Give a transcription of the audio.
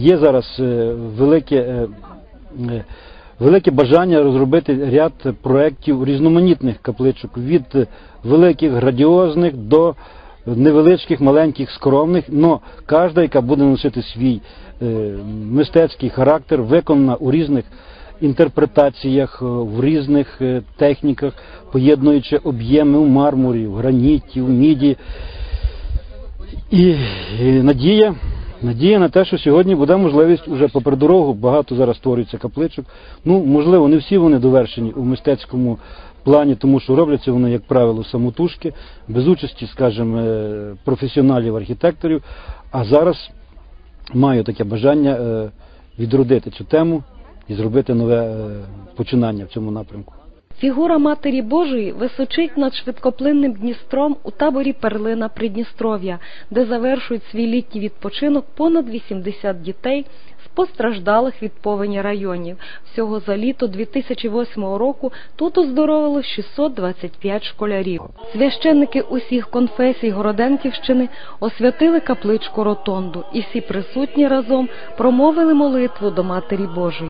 є зараз е, велике, е, е, велике бажання розробити ряд проєктів різноманітних капличок від великих градіозних до невеличких, маленьких, скромних, але кожна, яка буде носити свій мистецький характер, виконана у різних інтерпретаціях, в різних техніках, поєднуючи об'єми в мармурі, в граніті, в міді. І надія, надія на те, що сьогодні буде можливість уже попри дорогу, багато зараз створюється капличок. Ну, можливо, не всі вони довершені у мистецькому плані, тому що робляться вони, як правило, самотужки, без участі, скажімо, е, професіоналів, архітекторів. А зараз маю таке бажання е, відродити цю тему і зробити нове е, починання в цьому напрямку. Фігура Матері Божої височить над швидкоплинним Дністром у таборі Перлина Придністров'я, де завершують свій літній відпочинок понад 80 дітей з постраждалих від повені районів. Всього за літо 2008 року тут оздоровило 625 школярів. Священники усіх конфесій Городенківщини освятили капличку Ротонду, і всі присутні разом промовили молитву до Матері Божої.